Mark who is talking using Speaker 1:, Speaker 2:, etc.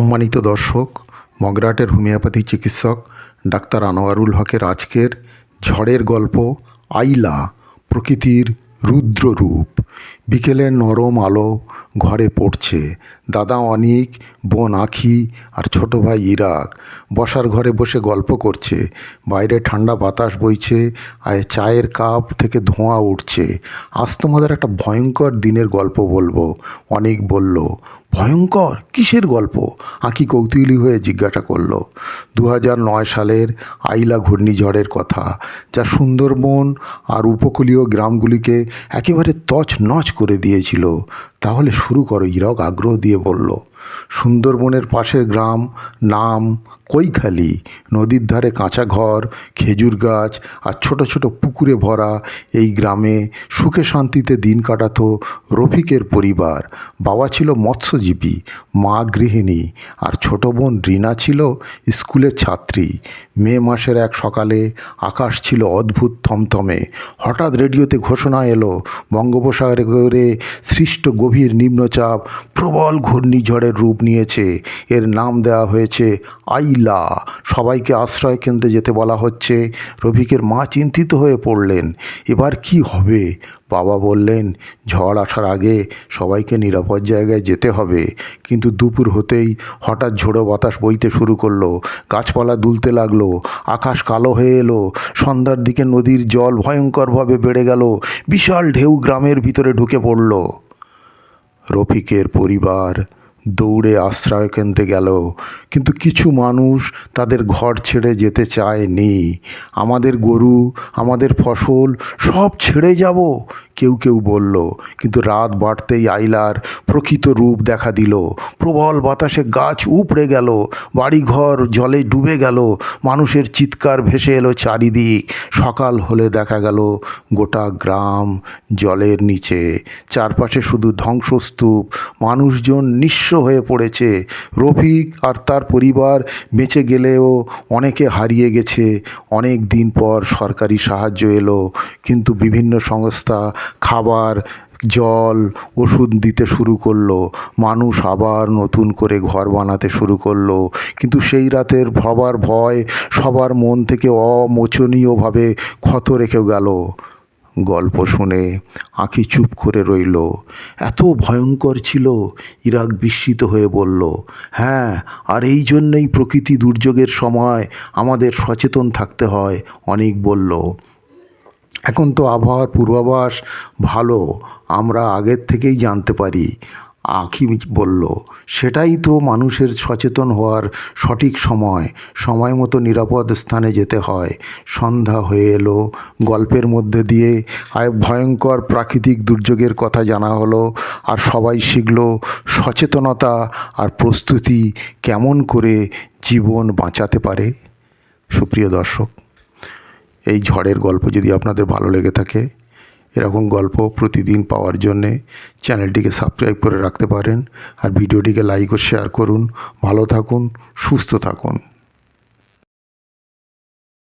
Speaker 1: সম্মানিত দর্শক, মগরাটের হোমিওপ্যাথি চিকিৎসক ডাক্তার আনোয়ারুল হকের আজকের ঝড়ের গল্প আইলা, প্রকৃতির রুদ্র রূপ বিকেলের নরম আলো ঘরে পড়ছে। দাদা অনিক, বোন আখি আর ছোট ভাই ইরাক বসার ঘরে বসে গল্প করছে। বাইরে ঠান্ডা বাতাস বইছে আর চায়ের কাপ থেকে ধোঁয়া উঠছে। আজ তোমাদের একটা ভয়ঙ্কর দিনের গল্প বলব, অনেক বলল ভয়ঙ্কর, কিসের গল্প? আঁকি কৌতূহলী হয়ে জিজ্ঞাসা করল দু নয় সালের আইলা ঘূর্ণিঝড়ের কথা, যা সুন্দরবন আর উপকূলীয় গ্রামগুলিকে একেবারে তছ নচ করে দিয়েছিল। তাহলে শুরু করো ইরক আগ্রহ দিয়ে বলল, সুন্দরবনের পাশের গ্রাম, নাম কৈখালি। নদীর ধারে কাঁচা ঘর, খেজুর গাছ আর ছোট ছোট পুকুরে ভরা এই গ্রামে সুখে শান্তিতে দিন কাটাতো রফিকের পরিবার। বাবা ছিল মৎস্যজীবী, মা গৃহিণী আর ছোট বোন রিনা ছিল স্কুলের ছাত্রী। মে মাসের এক সকালে আকাশ ছিল অদ্ভুত থমথমে। হঠাৎ রেডিওতে ঘোষণা এলো, বঙ্গোপসাগরে সৃষ্ট গভীর নিম্নচাপ, প্রবল ঘূর্ণিঝড়ের রূপ নিয়েছে। এর নাম দেওয়া হয়েছে আইলা। সবাইকে আশ্রয় কেন্দ্রে যেতে বলা হচ্ছে। রফিকের মা চিন্তিত হয়ে পড়লেন। এবার কি হবে? বাবা বললেন, ঝড় আসার আগে সবাইকে নিরাপদ জায়গায় যেতে হবে। কিন্তু দুপুর হতেই হঠাৎ ঝোড়ো বাতাস বইতে শুরু করল। গাছপালা দুলতে লাগল। আকাশ কালো হয়ে এলো। সন্ধ্যার দিকে নদীর জল ভয়ঙ্করভাবে বেড়ে গেল। বিশাল ঢেউ গ্রামের ভিতরে ঢুকে পড়ল। রফিকের পরিবার দৌড়ে আশ্রয় কেন্দ্রে গেল, কিন্তু কিছু মানুষ তাদের ঘর ছেড়ে যেতে চায়নি। আমাদের গরু, আমাদের ফসল সব ছেড়ে যাব কেউ কেউ বলল, কিন্তু রাত বাড়তেই আইলার প্রকৃত রূপ দেখা দিল। প্রবল বাতাসে গাছ উপড়ে গেল, বাড়িঘর জলে ডুবে গেল, মানুষের চিৎকার ভেসে এলো চারিদিক। সকাল হলে দেখা গেল গোটা গ্রাম জলের নিচে। চারপাশে শুধু ধ্বংসস্তূপ, মানুষজন নিঃস্ব হয়ে পড়েছে। রফিক আর তার পরিবার বেঁচে গেলেও অনেকে হারিয়ে গেছে। অনেক দিন পর সরকারি সাহায্য এলো, কিন্তু বিভিন্ন সংস্থা খাবার, জল, ওষুধ দিতে শুরু করল। মানুষ আবার নতুন করে ঘর বানাতে শুরু করল। কিন্তু সেই রাতের সবার ভয় সবার মন থেকে অমোচনীয়ভাবে ক্ষত রেখে গেল। গল্প শুনে আঁখি চুপ করে রইল। এত ভয়ঙ্কর ছিল, ইরাক বিস্মিত হয়ে বলল হ্যাঁ আর এই জন্যই প্রকৃতি দুর্যোগের সময় আমাদের সচেতন থাকতে হয় অনেক বলল। এখন তো আবহাওয়ার পূর্বাভাস ভালো, আমরা আগের থেকেই জানতে পারি আখি বলল। সেটাই তো মানুষের সচেতন হওয়ার সঠিক সময় সময় মতো নিরাপদ স্থানে যেতে হয়। সন্ধ্যা হয়ে এলো, গল্পের মধ্যে দিয়ে ভয়ঙ্কর প্রাকৃতিক দুর্যোগের কথা জানা হলো, আর সবাই শিখল সচেতনতা আর প্রস্তুতি কেমন করে জীবন বাঁচাতে পারে। সুপ্রিয় দর্শক এই ঝড়ের গল্প যদি আপনাদের ভালো লেগে থাকে, এরকম গল্প প্রতিদিন পাওয়ার জন্যে চ্যানেলটিকে সাবস্ক্রাইব করে রাখতে পারেন আর ভিডিওটিকে লাইক ও শেয়ার করুন। ভালো থাকুন, সুস্থ থাকুন।